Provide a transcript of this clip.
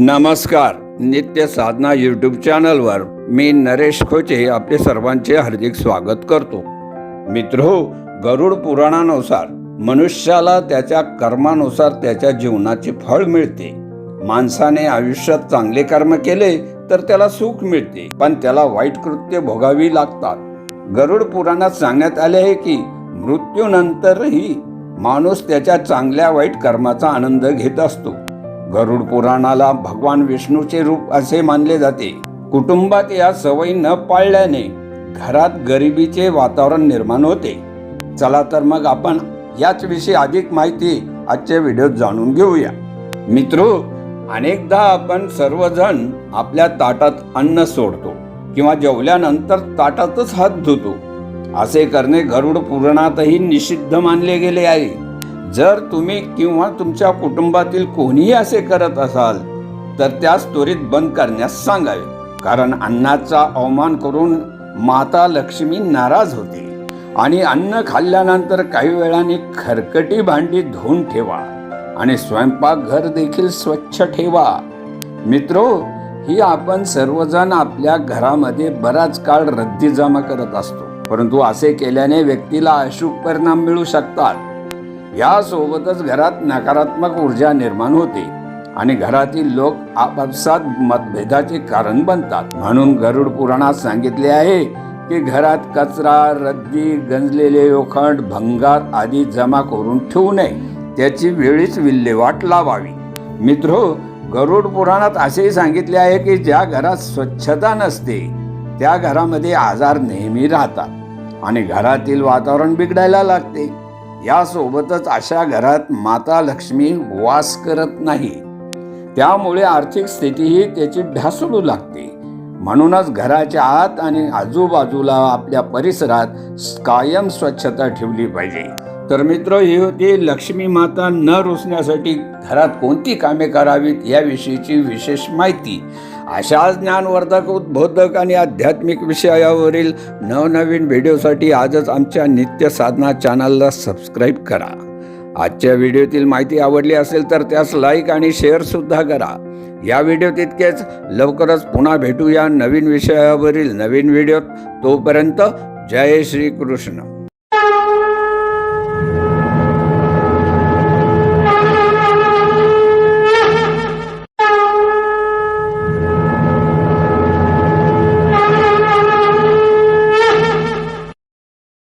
नमस्कार नित्य साधना यूट्यूब चॅनलवर मी नरेश खोचे आपले सर्वांचे हार्दिक स्वागत करतो. मित्रो गरुड पुराणानुसार मनुष्याला त्याच्या कर्मानुसार त्याच्या जीवनाचे फळ मिळते. माणसाने आयुष्यात चांगले कर्म केले तर त्याला सुख मिळते पण त्याला वाईट कृत्य भोगावी लागतात. गरुड पुराणात सांगण्यात आले आहे की मृत्यूनंतरही माणूस त्याच्या चांगल्या वाईट कर्माचा आनंद घेत असतो. गरुड पुराणाला भगवान विष्णूचे रूप असे मानले जाते. कुटुंबात या सवयी न पाळल्याने घरात गरिबीचे वातावरण निर्माण होते. चला तर मग आपण याच विषयी अधिक माहिती आजच्या व्हिडिओत जाणून घेऊया. मित्र अनेकदा आपण सर्वजण आपल्या ताटात अन्न सोडतो किंवा जेवल्यानंतर ताटातच हात धुतो. असे करणे गरुड पुराणातही निषिद्ध मानले गेले आहे. जर तुम्ही किंवा तुमच्या कुटुंबातील कोणीही असे करत असाल तर त्यास त्वरित बंद करण्यास सांगावे. कारण अन्नाचा अवमान करून माता लक्ष्मी नाराज होते. आणि अन्न खाल्ल्यानंतर काही वेळाने खरकटी भांडी धुवून ठेवा. आणि स्वयंपाकघर देखील स्वच्छ ठेवा. मित्रो ही आपण सर्वजण आपल्या घरामध्ये बराच काळ रद्दी जमा करत असतो. परंतु असे केल्याने व्यक्तीला अशुभ परिणाम मिळू शकतात. यासोबतच घरात नकारात्मक ऊर्जा निर्माण होते आणि घरातील लोक आपापसात मतभेदाचे कारण बनतात. म्हणून गरुड पुराणात सांगितले आहे की घरात कचरा रद्दी गंजलेले लोखंड भंगार आदी जमा करून ठेवू नये. त्याची वेळीच विल्हेवाट लावावी. मित्रो गरुड पुराणात असेही सांगितले आहे की ज्या घरात स्वच्छता नसते त्या घरामध्ये आजार नेहमी राहतात आणि घरातील वातावरण बिघडायला लागते. यासोबतच अशा घरात माता लक्ष्मी वास करत नाही. त्यामुळे आर्थिक स्थितीही त्याची ढासळू लागते. म्हणूनच घराच्या आत आणि आजूबाजूला आपल्या परिसरात कायम स्वच्छता ठेवली पाहिजे. तर मित्र ही होती लक्ष्मी माता न रुसण्यासाठी घरात कोणती कामे करावीत याविषयीची विशेष माहिती. अशा ज्ञानवर्धक उद्बोधक आणि आध्यात्मिक विषयावरील नवनवीन व्हिडिओसाठी आजच आमच्या नित्य साधना चॅनलला सबस्क्राईब करा. आजच्या व्हिडिओतील माहिती आवडली असेल तर त्यास लाईक आणि शेअर सुद्धा करा. या व्हिडिओ तितकेच. लवकरच पुन्हा भेटूया नवीन विषयावरील नवीन व्हिडिओत. तोपर्यंत जय श्री कृष्ण